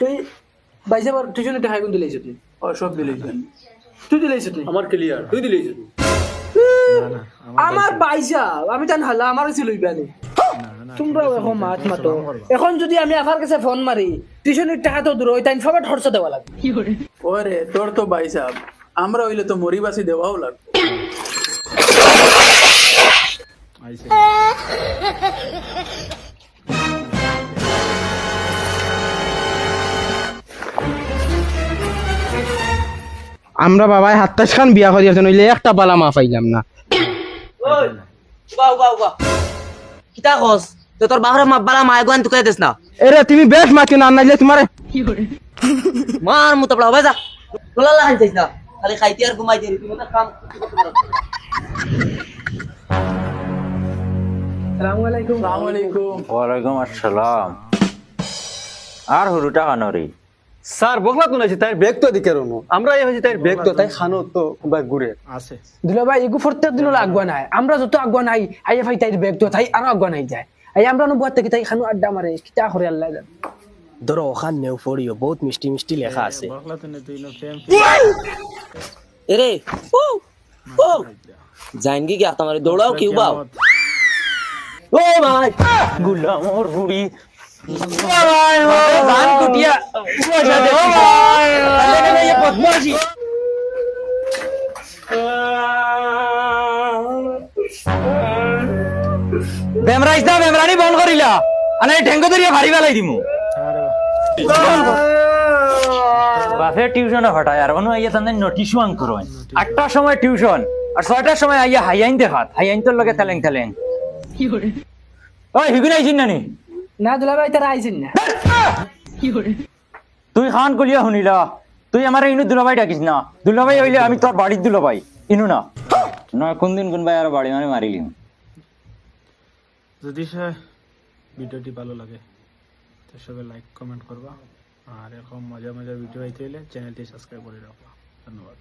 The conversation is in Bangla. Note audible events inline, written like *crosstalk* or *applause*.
তুই বাইসে বার টিউশনে টাকা কোন দিলেছ তুই ও সব দিলেছেন তুই দিলেছ তুই আমার ক্লিয়ার তুই দিলি আমার পয়সা আমি তান হালা আমার কাছে লইবা নি তোমরা এখন মাত। মাতো এখন যদি আমি আফার কাছে ফোন মারি টিউশনের টাকা তো দূর ওই তাই সবার খরচ দেওয়া লাগবে। ওরে তোর তো ভাই সাহেব আমরা হইলে তো মরিবাসি দেওয়াও লাগবে। *laughs* আমরা বাবাই হাত্তাস খান বিয়া করিয়াছে নইলে একটা বালা মা পাইলাম না। বাউ বাউ বাউ কিতা কস? তো তোর বাহরে মা বালা মায় গোয়ান তুকাই দেস না? এরে তুমি বেশ মাতি না নাইলে তোমার মার মতো পড়া ভাই যা। তোলা লাগাই যাইস না। খালি খাইতে আর ঘুমাই দিই তুমি তো কাম সালামু আলাইকুম সালাম আলাইকুম। ওয়ালাইকুম আসসালাম। আর হুরুটা কানরি? স্যার বকলা তো তাই ব্যাগ তো দিকে রনো আমরা এই হইছে তাই ব্যাগ তো তাই খানো তো বা ঘুরে আছে। দুলা ভাই এগু প্রত্যেক দিন আগুয়া নাই। আমরা যত আগুয়া নাই আইয়া ভাই তাই ব্যাগ তো তাই আরও আগুয়া নাই যায় আই আমরা অনুবাদ থেকে তাই খানু আড্ডা মারে কিতা করে আল্লাহ জানে। ধরো ওখান নেও পড়িও বহুত মিষ্টি মিষ্টি লেখা আছে। এরে ও ও। জাইনগি কি তোমার দৌড়াও কি বাও? ও ভাই বেমরানি বন্ধ করিলা। আনে ঠেঙ্গ ধরিয়া ভারি বেলাই দিমু। বাপে টিউশনে হটায় আর অনু আইয়া তাদের নোটিশ ওয়ান করো আটটার সময় টিউশন আর ছয়টার সময় আইয়া হাইয়াইন দেখাত হাইয়াইন তোর লগে তেলেং তেলেং ওই হিগুন আইছিন নানি? না দুলা ভাই তারা আইছেন না। তুই খান কলিয়া শুনিলা। তুই আমার ইনু দুলাভাই ডাকিস না। দুলাভাই হইলে আমি তোর বাড়ির দুলাভাই ইনু না। নয় কোনদিন কোনবাই আর বাড়ি মানে মারিলিম। যদি সে ভিডিওটি ভালো লাগে তো সবাই লাইক কমেন্ট করবা। আর এরকম মজা মজার ভিডিও আইতে হলে চ্যানেলটি সাবস্ক্রাইব করে রাখবা। ধন্যবাদ।